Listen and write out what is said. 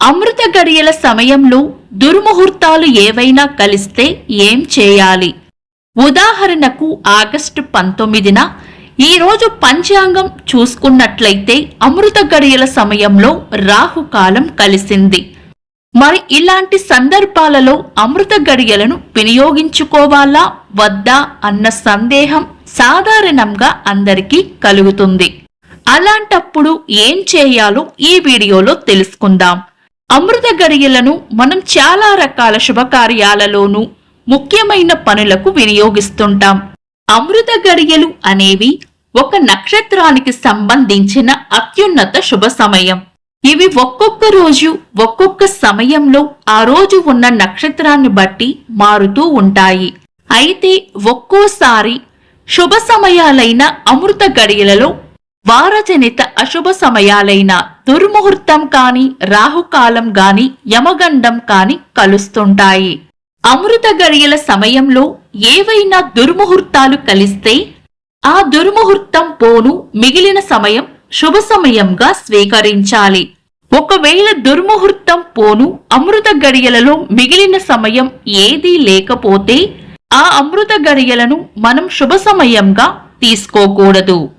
అమృత గడియల సమయంలో దుర్ముహూర్తాలు ఏవైనా కలిస్తే ఏం చేయాలి? ఉదాహరణకు ఆగస్టు పంతొమ్మిదిన ఈరోజు పంచాంగం చూసుకున్నట్లయితే అమృత గడియల సమయంలో రాహుకాలం కలిసింది. మరి ఇలాంటి సందర్భాలలో అమృత గడియలను వినియోగించుకోవాలా వద్దా అన్న సందేహం సాధారణంగా అందరికీ కలుగుతుంది. అలాంటప్పుడు ఏం చేయాలో ఈ వీడియోలో తెలుసుకుందాం. అమృత గడియలను మనం చాలా రకాల శుభకార్యాలలోనూ ముఖ్యమైన పనులకు వినియోగిస్తుంటాం. అమృత గడియలు అనేవి ఒక నక్షత్రానికి సంబంధించిన అత్యున్నత శుభ సమయం. ఇవి ఒక్కొక్క రోజు ఒక్కొక్క సమయంలో ఆ రోజు ఉన్న నక్షత్రాన్ని బట్టి మారుతూ ఉంటాయి. అయితే ఒక్కోసారి శుభ సమయాలైన అమృత గడియలలో వారజనిత అశుభ సమయాలైన దుర్ముహూర్తం కాని రాహుకాలం గాని యమగండం కాని కలుస్తుంటాయి. అమృత గడియల సమయంలో ఏవైనా దుర్ముహూర్తాలు కలిస్తే ఆ దుర్ముహూర్తం పోను మిగిలిన సమయం శుభ సమయంగా స్వీకరించాలి. ఒకవేళ దుర్ముహూర్తం పోను అమృత గడియలలో మిగిలిన సమయం ఏదీ లేకపోతే ఆ అమృత గడియలను మనం శుభ సమయంగా తీసుకోకూడదు.